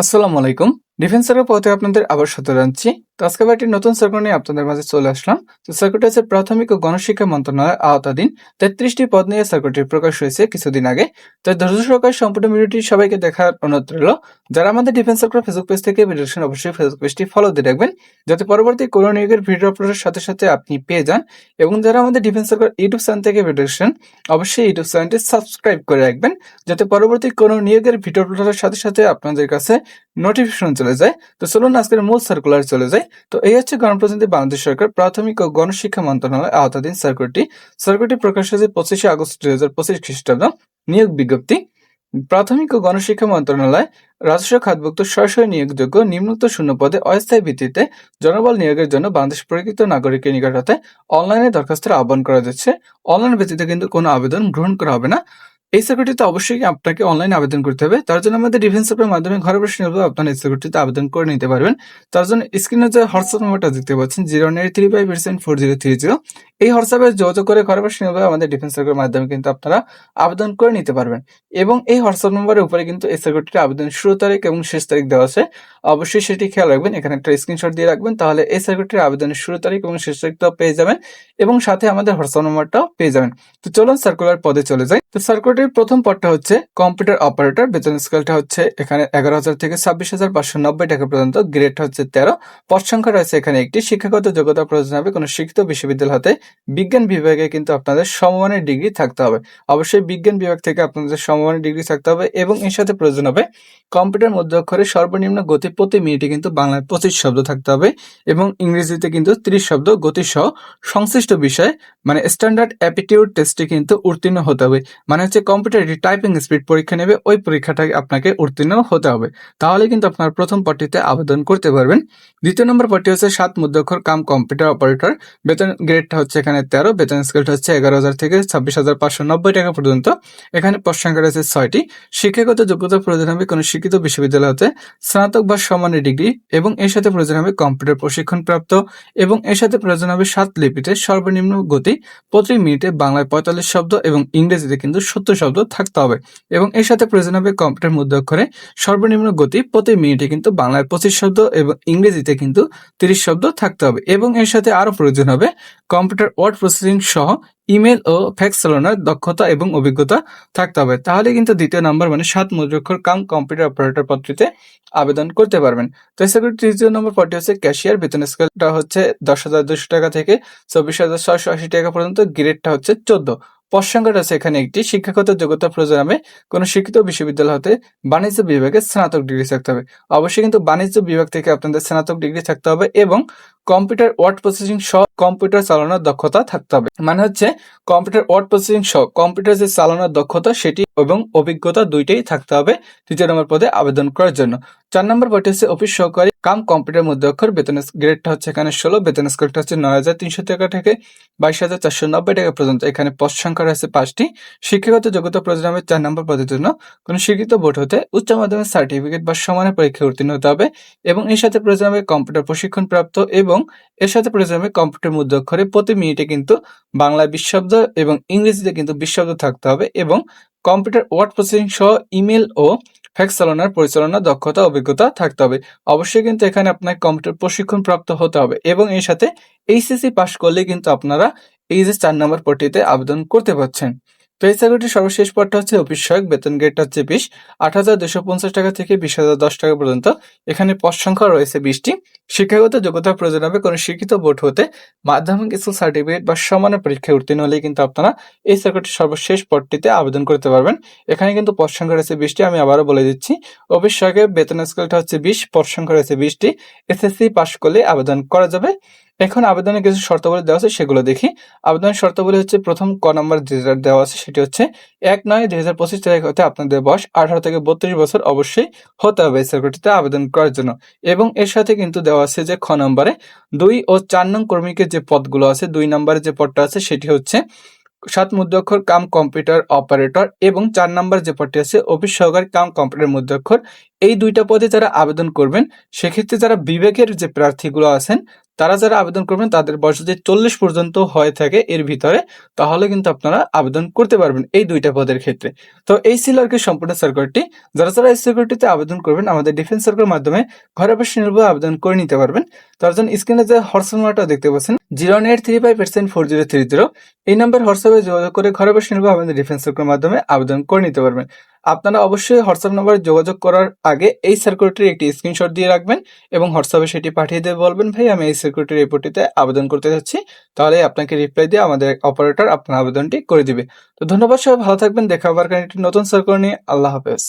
আসসালামু আলাইকুম। ডিফেন্সারের পথে আপনাদের আবার সাথে জানাচ্ছি। তো আজকে একটি নতুন সার্কুল নিয়ে আপনাদের মাঝে চলে আসলাম। তো সার্কুলটি হচ্ছে প্রাথমিক ও গণশিক্ষা মন্ত্রণালয়ের আওতাধীন। তেত্রিশটি পদ নিয়ে সার্কুলটি প্রকাশ হয়েছে কিছুদিন আগে। তো ধৈর্য সহকারে সম্পূর্ণ ভিডিওটি সবাইকে দেখার অনুরোধ রইল। যারা আমাদের ডিফেন্স সার্কুল ফেসবুক পেজ থেকে ভিডিও অবশ্যই ফেসবুক পেজটি ফলো দিয়ে রাখবেন। যাতে পরবর্তী কোনো নিয়োগের ভিডিও আপলোডের সাথে সাথে আপনি পেয়ে যান। এবং যারা আমাদের ডিফেন্স সার্কুল ইউটিউব চ্যানেল থেকে ভিডিও অবশ্যই ইউটিউব চ্যানেলটি সাবস্ক্রাইব করে রাখবেন। যাতে পরবর্তী কোনো নিয়োগের ভিডিও আপলোডের সাথে সাথে আপনাদের কাছে নোটিফিকেশন চলে যায়। তো চলুন আজকের মূল সার্কুলার চলে যায় তো এই হচ্ছে গণপ্রজাতন্ত্রী বাংলাদেশ সরকার প্রাথমিক ও গণশিক্ষা মন্ত্রণালয় আওতাধীন সার্কুলটি সার্কুলটি প্রকাশ হয়েছে পঁচিশে আগস্ট দুই হাজার পঁচিশ খ্রিস্টাব্দ। নিয়োগ বিজ্ঞপ্তি। প্রাথমিক ও গণশিক্ষা মন্ত্রণালয় রাজস্ব খাতভুক্ত সরাসরি নিয়োগযোগ্য নিম্নোক্ত শূন্য পদে অস্থায়ী ভিত্তিতে জনবল নিয়োগের জন্য বাংলাদেশ প্রকৃত নাগরিকের নিকট হতে অনলাইনে দরখাস্তের আহ্বান করা যাচ্ছে। অনলাইন ব্যতীত কিন্তু কোনো আবেদন গ্রহণ করা হবে না। এই সার্কুলটিতে অবশ্যই আপনাকে অনলাইন আবেদন করতে হবে। তার জন্য আমাদের ডিফেন্স অ্যাপের মাধ্যমে ঘরে বসে নিয়ে আপনারা এই সার্কুলটিতে আবেদন করে নিতে পারবেন। তার জন্য স্ক্রিনে যে হোয়াটসঅ্যাপ নাম্বারটা দেখতে পাচ্ছেন zero nine three five percent four zero three zero এই হোয়াটসঅ্যাপে যোগাযোগ করে ঘরে বসে নিয়ে আমাদের ডিফেন্স সার্কুলের মাধ্যমে কিন্তু আপনারা আবেদন করে নিতে পারবেন। এবং এই হোয়াটসঅ্যাপ নম্বরের উপরে কিন্তু এই সার্কুলটির আবেদন শুরু তারিখ এবং শেষ তারিখ দেওয়া আছে। অবশ্যই সেটি খেয়াল রাখবেন। এখানে একটা স্ক্রিনশট দিয়ে রাখবেন, তাহলে এই সার্কুলটির আবেদনের শুরু তারিখ এবং শেষ তারিখটাও পেয়ে যাবেন এবং সাথে আমাদের হোয়াটসঅ্যাপ নম্বরটাও পেয়ে যাবেন। তো চলুন সার্কুলার পদে চলে যাই। তো সার্কুলারটির প্রথম পদটা হচ্ছে কম্পিউটার অপারেটর বেতন স্কেলটা হচ্ছে এখানে এগারো হাজার থেকে ছাব্বিশ হাজার পাঁচশো নব্বই টাকা পর্যন্ত গ্রেডটা হচ্ছে তেরো। পদ সংখ্যা রয়েছে এখানে একটি। শিক্ষাগত যোগ্যতা প্রয়োজন হবে কোনো শিক্ষিত বিশ্ববিদ্যালয় হতে। বিজ্ঞান বিভাগে কিন্তু আপনাদের সমমানের ডিগ্রি থাকতে হবে। অবশ্যই বিজ্ঞান বিভাগ থেকে আপনাদের সমমানের ডিগ্রি থাকতে হবে এবং এর সাথে প্রয়োজন হবে কম্পিউটার মধ্য অক্ষরে সর্বনিম্ন গতি প্রতি মিনিটে কিন্তু বাংলায় পঁচিশ শব্দ থাকতে হবে এবং ইংরেজিতে কিন্তু ত্রিশ শব্দ গতি সহ সংশ্লিষ্ট বিষয় মানে স্ট্যান্ডার্ড অ্যাপিটিউড টেস্টে কিন্তু উত্তীর্ণ হতে হবে। মানে হচ্ছে কম্পিউটার টাইপিং স্পিড পরীক্ষা নেবে, ওই পরীক্ষাটাকে আপনাকে উত্তীর্ণ হতে হবে। তাহলে কিন্তু আপনার প্রথম পার্টিতে আবেদন করতে পারবেন। দ্বিতীয় নম্বর পার্টি হচ্ছে সাত মুদ্রাক্ষর কাম কম্পিউটার অপারেটর বেতন গ্রেডটা হচ্ছে এখানে তেরো, বেতন স্কেলটা হচ্ছে এগারো হাজার থেকে ছাব্বিশ হাজার পাঁচশো নব্বই টাকা পর্যন্ত। এখানে পদ রয়েছে ছয়টি। শিক্ষাগত যোগ্যতা প্রয়োজন হবে কোনো শিক্ষিত বিশ্ববিদ্যালয় হতে স্নাতক বা সমানের ডিগ্রি এবং এর সাথে প্রয়োজন হবে কম্পিউটার প্রশিক্ষণ প্রাপ্ত এবং এর সাথে প্রয়োজন হবে সাত লিপিতে সর্বনিম্ন গতি। প্রতি মিনিটে বাংলায় পঁয়তাল্লিশ শব্দ এবং ইংরেজিতে কিন্তু সত্তর শব্দ থাকতে হবে। এবং এর সাথে প্রয়োজন হবে কম্পিউটার মধ্য অক্ষরে সর্বনিম্ন গতি প্রতি মিনিটে কিন্তু বাংলায় পঁচিশ শব্দ এবং ইংরেজিতে কিন্তু তিরিশ শব্দ থাকতে হবে। এবং এর সাথে আরও প্রয়োজন হবে, কম্পিউটার ওয়ার্ড প্রসেসিং সহ ইমেল ও ফ্যাক্স চালানোর দক্ষতা এবং অভিজ্ঞতা থাকতে হবে। তাহলে কিন্তু দ্বিতীয় নম্বর মানে সাত মুদ্রাক্ষর কাম কম্পিউটার অপারেটর পদটিতে আবেদন করতে পারবেন। তো সেগুলো তৃতীয় নম্বর পদটি হচ্ছে ক্যাশিয়ার। বেতন স্কেলটা হচ্ছে দশ হাজার দুশো টাকা থেকে চব্বিশ হাজার ছয়শো আশি টাকা পর্যন্ত। গ্রেডটা হচ্ছে চোদ্দ। পদ রয়েছে এখানে একটি শিক্ষাগত যোগ্যতা হবে কোনো শিক্ষিত বিশ্ববিদ্যালয় হতে বাণিজ্য বিভাগে স্নাতক ডিগ্রি থাকতে হবে। অবশ্যই কিন্তু বাণিজ্য বিভাগ থেকে আপনাদের স্নাতক ডিগ্রি থাকতে হবে এবং কম্পিউটার ওয়ার্ড প্রসেসিং সহ কম্পিউটার চালানোর দক্ষতা থাকতে হবে। মানে হচ্ছে, কম্পিউটার ওয়ার্ড প্রসেসিং সহ কম্পিউটার যে চালানোর দক্ষতা, সেটি এবং অভিজ্ঞতা দুইটাই থাকতে হবে তৃতীয় নম্বর পদে আবেদন করার জন্য। চার নম্বর পদটি হচ্ছে, অফিস সহকারী কাম কম্পিউটার মধ্যে অক্ষর, বেতন গ্রেডটা হচ্ছে এখানে ষোলো, বেতন স্কেলটা হচ্ছে নয় হাজার তিনশো টাকা থেকে বাইশ হাজার চারশো নব্বই টাকা পর্যন্ত। এখানে পদ সংখ্যা রয়েছে পাঁচটি। শিক্ষাগত যোগ্যতা প্রয়োজন হবে চার নম্বর পদের জন্য কোনো শিক্ষিত বোর্ড হতে উচ্চ মাধ্যমিক সার্টিফিকেট বা সমানের পরীক্ষায় উত্তীর্ণ হতে হবে এবং এর সাথে প্রয়োজন হবে কম্পিউটার প্রশিক্ষণ প্রাপ্ত এবং এর সাথে প্রয়োজন হবে কম্পিউটার মধ্য অক্ষরে। প্রতি মিনিটে কিন্তু বাংলায় বিশ শব্দ এবং ইংরেজিতে কিন্তু বিশ শব্দ থাকতে হবে এবং কম্পিউটার ওয়ার্ড প্রসেসিং সহ ইমেল ও ফ্যাক্স চালানোর পরিচালনা, দক্ষতা, অভিজ্ঞতা থাকতে হবে। অবশ্যই কিন্তু এখানে আপনার কম্পিউটার প্রশিক্ষণ প্রাপ্ত হতে হবে এবং এর সাথে এইচএসসি পাশ করলে কিন্তু আপনারা এই যে চার নম্বর পটিতে আবেদন করতে পারছেন। এই চাকরিটির সর্বশেষ পদটা হচ্ছে অফিস সহায়ক, বেতন গ্রেডটা হচ্ছে বিশ। আট হাজার দুশো পঞ্চাশ টাকা থেকে বিশ হাজার দশ টাকা পর্যন্ত। এখানে পদ সংখ্যা রয়েছে বিশটি। শিক্ষাগত যোগ্যতা প্রয়োজন হবে কোনো শিক্ষিত বোর্ড হতে। মাধ্যমিক স্কুল সার্টিফিকেট বা সমানের পরীক্ষায় উত্তীর্ণ হলেই কিন্তু আপনারা এই চাকরিটির সর্বশেষ পদটিতে আবেদন করতে পারবেন। এখানে কিন্তু পদ সংখ্যা রয়েছে বিশটি, আমি আবারও বলে দিচ্ছি। অফিস সহায়কের বেতন স্কেলটা হচ্ছে বিশ, পদ সংখ্যা রয়েছে বিশটি। এসএসসি পাশ করলে আবেদন করা যাবে। এখন আবেদনের কিছু শর্তাবলী দেওয়া আছে, সেগুলো দেখি। আবেদনের শর্তাবলী হচ্ছে প্রথম ক নম্বর যেটা দেওয়া আছে, সেটি হচ্ছে এক নয় দুই হাজার পঁচিশ তারিখ হতে আপনাদের বয়স আঠারো থেকে বত্রিশ বছর অবশ্যই হতে হবে এই আবেদন করার জন্য। এবং এর সাথে কিন্তু দেওয়া আছে যে খ নম্বরে দুই ও চার নং কর্মীকে যে পদগুলো আছে, দুই নম্বরে যে পদটা আছে, সেটি হচ্ছে সাত মুদ্রাক্ষর কাম কম্পিউটার অপারেটর এবং চার নম্বর যে পদটি আছে, অফিস সহকারী কাম কম্পিউটার মুদ্রাক্ষর। এই দুইটা পদে যারা আবেদন করবেন, সেক্ষেত্রে যারা বিবেকের যে প্রার্থীগুলো আছেন তারা যারা আবেদন করবেন, তাদের বয়স যদি চল্লিশ পর্যন্ত হয়ে থাকে এর ভিতরে, তাহলে কিন্তু আপনারা আবেদন করতে পারবেন এই দুইটা পদের ক্ষেত্রে। তো এই ছিল আর কি সম্পূর্ণ সার্কুলারটি যারা যারা এই সার্কুলারটিতে আবেদন করবেন, আমাদের ডিফেন্স সার্কুলার মাধ্যমে ঘরে বসে নির্ভর আবেদন করে নিতে পারবেন। তার জন্য স্ক্রিনে যে নাম্বারটা দেখতে পাচ্ছেন zero eight three five percent four zero three zero এই নাম্বার হোয়াটসঅ্যাপে যোগাযোগ করে ঘরে বসে নির্ভর আমাদের ডিফেন্স সার্কুলার মাধ্যমে আবেদন করে নিতে পারবেন। আপনারা অবশ্যই হোয়াটসঅ্যাপ নাম্বারে যোগাযোগ করার আগে এই সার্কুলারটির একটি স্ক্রিনশট দিয়ে রাখবেন এবং হোয়াটসঅ্যাপে সেটি পাঠিয়ে দিয়ে বলবেন, ভাই, আমি এই সার্কুলারটি রিপোর্টটিতে আবেদন করতে যাচ্ছি। তাহলে আপনাকে রিপ্লাই দিয়ে আমাদের অপারেটর আপনার আবেদনটি করে দিবে। তো ধন্যবাদ সবাই, ভালো থাকবেন, দেখা হবার কারণে একটি নতুন সার্কুলার নিয়ে। আল্লাহ হাফেজ।